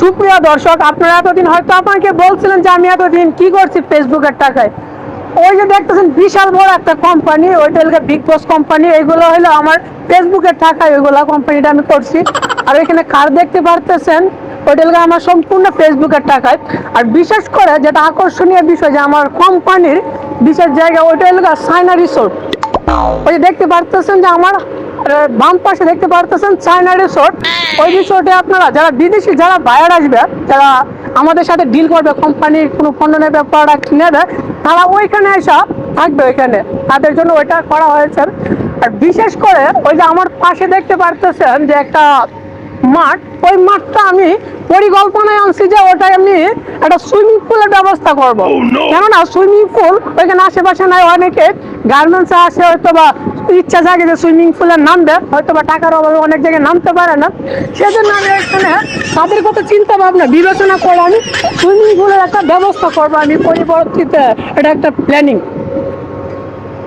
সুপ্রিয় দর্শক, আপনারা এতদিন হয়তো আপনাকে বলছিলেন যে আমি এতদিন কি করছি ফেসবুকের টাকায়। ওই যে দেখতেছেন, বিশাল বড় একটা কোম্পানি ওইটা হলো বিগ বস কোম্পানি এগুলো হলো আমার ফেসবুকের টাকায় ওইগুলো কোম্পানিটা আমি করছি। আর এখানে কার দেখতে পারতেছেন, ওইটা হলো আমার সম্পূর্ণ ফেসবুকের টাকায়। আর বিশেষ করে যেটা আকর্ষণীয় বিষয় যে আমার কোম্পানির বিশেষ জায়গা, ওইটা হলো সাইনা রিসোর্ট ওই দেখতে পারতেছেন যে আমার বাম পাশে দেখতে পারতেছেন চায়না রিসোর্ট ওই রিসোর্টে আপনারা যারা বিদেশি, যারা বায়ার আসবে, যারা আমাদের সাথে ডিল করবে কোম্পানির কোনো পণ্য নেবে প্রোডাক্ট নেবে, তারা ওইখানে এসে থাকবে ওইখানে। তাদের জন্য ওইটা করা হয়েছে। আর বিশেষ করে ওই যে আমার পাশে দেখতে পারতেছেন যে একটা মাঠ ওই মাঠটা আমি পরিকল্পনায় আনছি যে ওটা আমি একটা সুইমিং পুলের ব্যবস্থা করব। কেননা সুইমিং পুল ওইখানে আশেপাশে নাই অনেকে গার্মেন্টসে আসে হয়তো বা ইচ্ছা জাগে যে সুইমিং পুলে নামবে হয়তো বা টাকার অভাবে অনেক জায়গায় নামতে পারে না। সেজন্য আমি এখানে তাদের কথা চিন্তা ভাবনা বিবেচনা করে আমি সুইমিং পুলের একটা ব্যবস্থা করব। আমি পরিবর্তিতে এটা একটা প্ল্যানিং